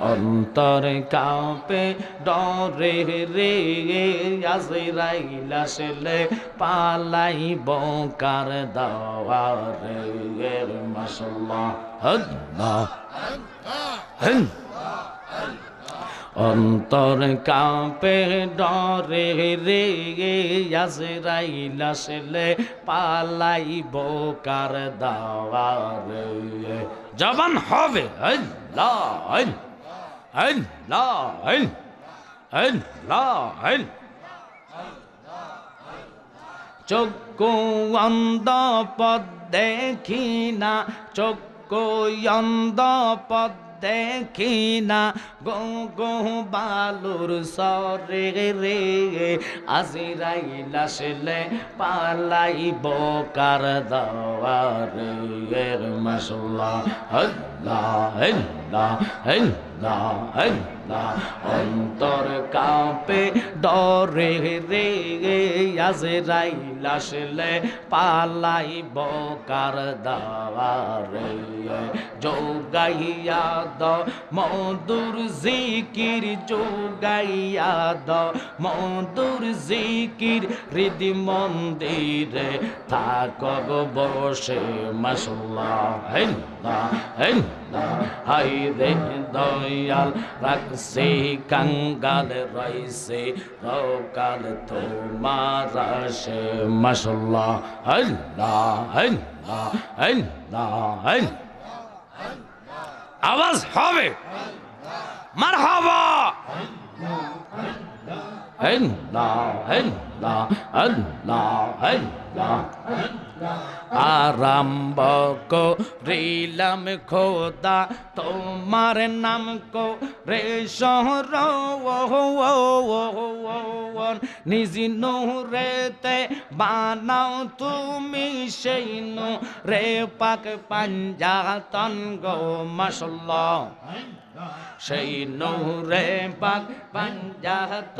অন্তর কাঁপে ডরে রে আজরাইল আসলে পালাইব কার দাওয়ারে মাশাল্লাহ আল্লাহ আল্লাহ অন্তর কাঁপে ডরে রে আজরাইল আসলে পালাইব কার দাওয়ারে। জবান হবে চক্ষু অন্ধ পদ দেখি না, চক্ষু অন্ধ পদ দেখি না গো গো, বালুর সরে রে আজিরাইল আসলে পালাইব কার দাওয়ারে। আল্লাহ আল্লাহ আল্লাহ আল্লাহ। অন্তর কাঁপে, ডরে রে আজরাইল আসলে পালাইব কার দাওয়ারে যোগাইয়া দ, মধুর জিকির যোগাইয়া দ, মধুর জিকির হৃদি মন্দিরে থাক বসে মাসাল্লাহ হেল্লা হেল্লা হাই রে দয়াল রাখছে কাঙ্গাল রইছে রকাল তোমার আসে মাসাল্লাহ আল্লাহ আল্লাহ আল্লাহ আল্লাহ আওয়াজ হবে মার হবা আল্লাহ আল্লাহ আল্লাহ আল্লাহ আরম্ভ করিলাম খোদা, তোমার নাম কো রে শহর নিজ রেতে বানাও তুমি সেই রে পাক পাঞ্জাতন গো মশল্লা সেই নূরে পাক পাঞ্জাত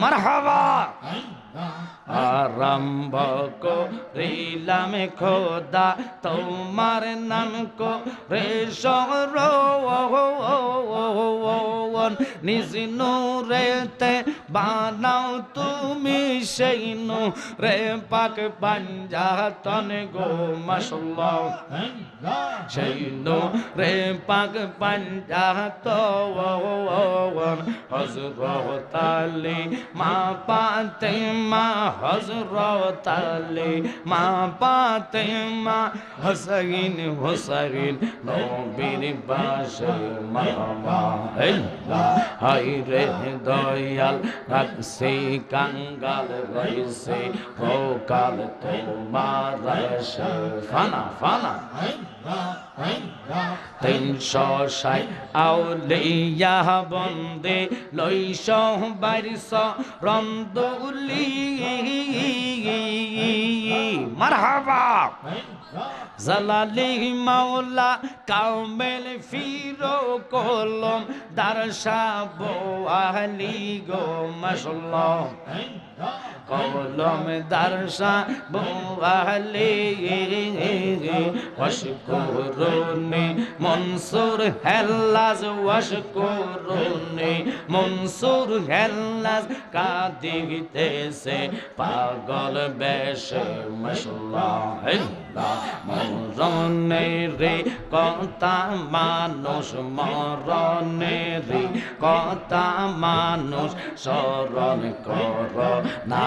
মারহাবা আরম্ভ করিলাম খোদা, তোমার নাম কো রে সর নিজ নূরেতে বানাও তুমি সেই নু রে পাক পাঞ্জাতন গো মশল্লা সেই নু রে পাক পাঞ্জাত হজরত আলী মা পাতে মা হজরত আলী, মা পাতে মা হসইন হুসাইন, নবীর বাসে মামা হাই রে দয়াল, রাখছে কাঙ্গাল রইছে ভোকাল তোমার ফানা ফানা। তিনশো ষাট আউলিয়া বন্দে লইশ বারিশ রন্দুলি মারহাবা। জালালি মাওলা কামেল ফিরো কলম দারসা বোয়ালি গো মাসাল্লাহ কলম দারসা বোয়ালি ওয়াশকুরুনি মনসুর হেল্লাজ ওয়াশকুরুনি মনসুর হেল্লাজ কাঁদিতেছে পাগল বেশে মাসাল্লাহ মরণে রে কথা মানুষ, মরণে রে কথা মানুষ স্মরণ কর না।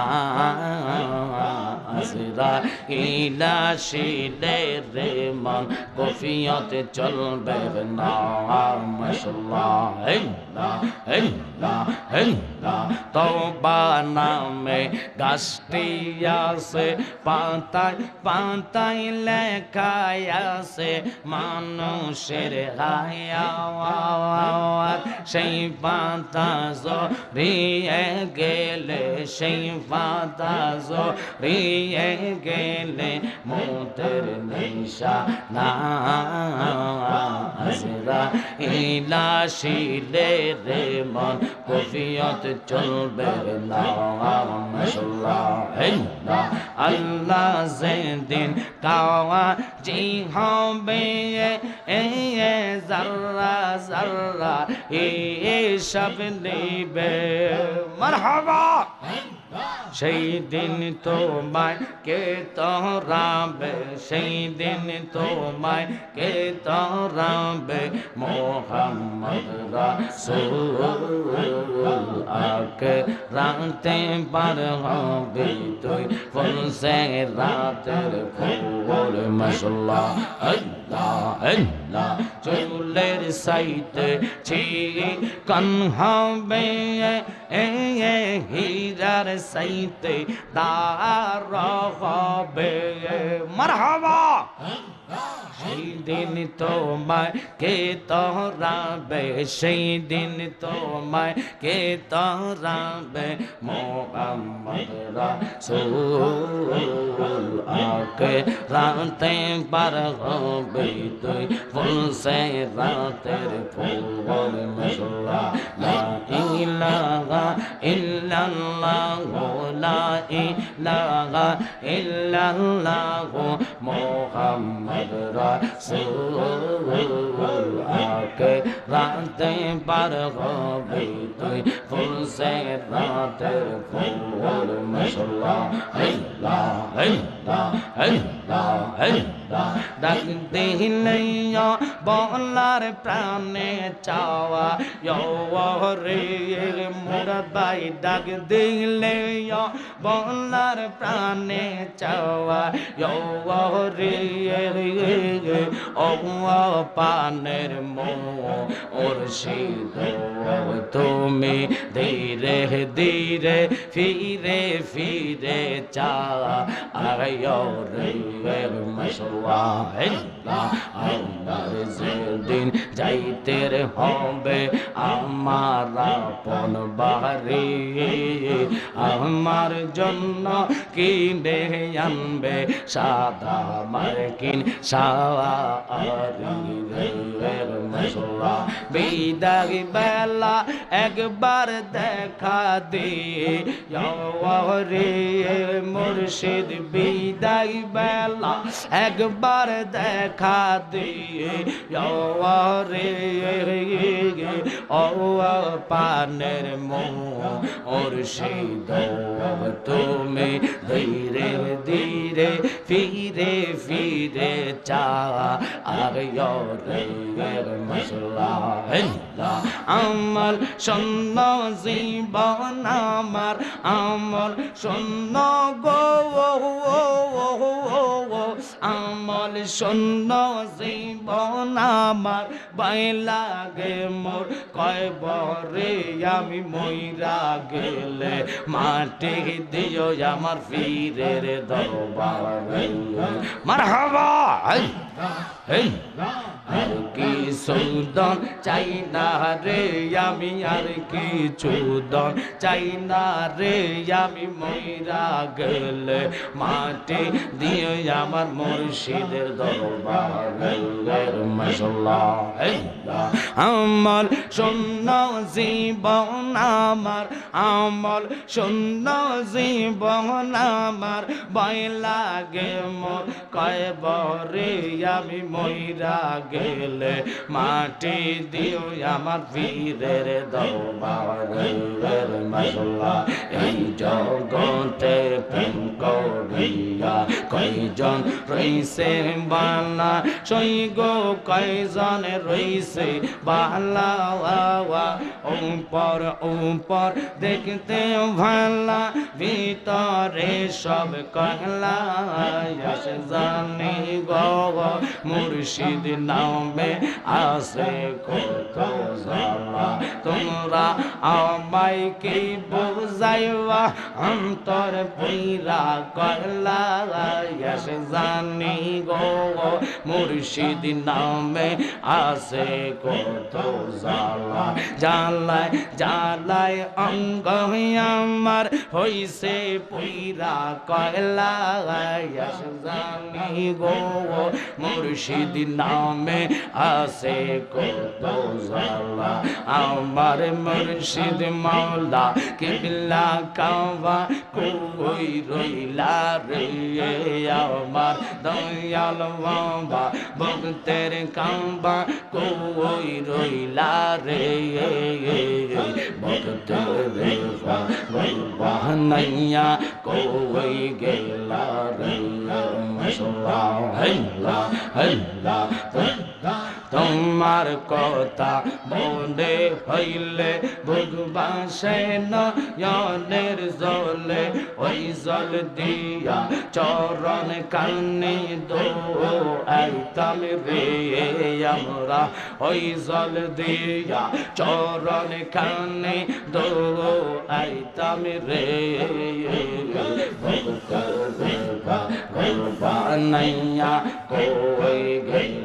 ইলা শিলে রে মন, কফিয়তে চলবে না। মশলা তোবা নামে গাছটি আছে পাতায় পাতায় লেখায় আছে মানুষের হায়াত সেই পাতা জড়িয়ে গেলে সেই পাতা জড়িয়ে গেলে মোদের নিশা না আসরা ইলা শিলে রে মন, কফিয়ত চলবে না। আল্লাহ যেদিন কাওয়া জি হবে, এ এ জাররা জাররা এ সব নেবে। মারহাবা! সেই দিন তোমায় কে তরাবে? সেই দিন তোমায় কে তরাবে? মোহাম্মদ রাসূল আকে রাতে পার হবে তুই। ফুল সে রাতের ফুল মশলা আল্লাহ আল্লাহ। চুলের সাইতে ছি কন হবে এ হীরার সাইতে তার হবে। মারহাবা! সেই দিন তোমায় কে তহরাবে সেই দিন তোমায় কে তহরাবে মোহাম্মদ রাসূল আকে রাতে পার হবে তুই ফুল সে রাতের ফুল মশলা লা ইলাহা ইল্লাল্লাহ লা ইলাহা ইল্লাল্লাহ মোহাম্মদ আকে রাতে পার হবে তুই ফুল সে রাতের ফুল মশলা আল্লাহ আল্লাহ আল্লাহ ডাক দিলাইয়া বলার প্রাণে চাওয়া রে মুরাদাই ডাক দিলাইয়া বলার প্রাণে চাওয়া রে ও পানের মো ওর তুমি ধীরে ধীরে ফিরে ফিরে চা আয়ো আমার যেদিন যাইতে হবে আমার আপন বাড়ি আমার জন্য কিনে আনবে সাদা মার্কিন মশলা বিদায় বেলা একবার দেখা দে রে মুর্শিদ বিদায় বেলা একবার দেখা দিয়ে রে পানের মো ওর শীত তুমি ধীরে ধীরে ফিরে ফিরে চা, আর মশলা। আমার শূন্য জীবন আমার আমার শূন্য গো আমল শূন্য জীবন আমার বাই লাগে মোর। কয় বরে আমি মইরা গেলে মাটি দিও আমার ফিরের দরবার। মার হবা এই আর কি সুদন চাই না রে আমি আর কি চুদন চাই না রে আমি মইরা গেলে, মাটি দিয়ে আমার মুর্শিদের দরবার মশলা আমল শূন্য জীবন আমার আমল শূন্য জীবন আমার, ভয় লাগে মোর কয় বরে আমি মইরা গেলে মাটি দিও আমার দরবারের মশলা এই জগতে প্রেম করিয়া কয়জন রইছে? বালা সই গো, কয়জন রইছে? বালা উপর উপর দেখতে ভালা, ভিতরে সব কহলা জানি গো মুর্শিদ নামে আসে কত তোমরা আমায় কি বুঝাইবা? অন্তর পুইরা কয়লা এসে জানি গো মুর্শিদ নামে আসে কত জালা। জালায় জালায় অঙ্গ আমার হইছে পুইরা কয়লা এসে জানি গো মুর্শিদ নামে আসে কত জালা আমার মুর্শিদ মাওলা কিবলা কাবা কই রইলা রে। আমার দয়াল বাবা ভক্তের কাবা কই রইলা রে। ভক্তের বাবা নাইয়া কই গেলা রে। মশলা হেলা হেলা তোমার কথা মনে হইলে ভগবা সে নয়নের জলে ওই জল দিয়া চরণ কানে দো আইতাম রে আমরা। ওই জল দিয়া চরণ কানে দো আইতাম রে। বানাইয়া কই গেলা? রে মশলা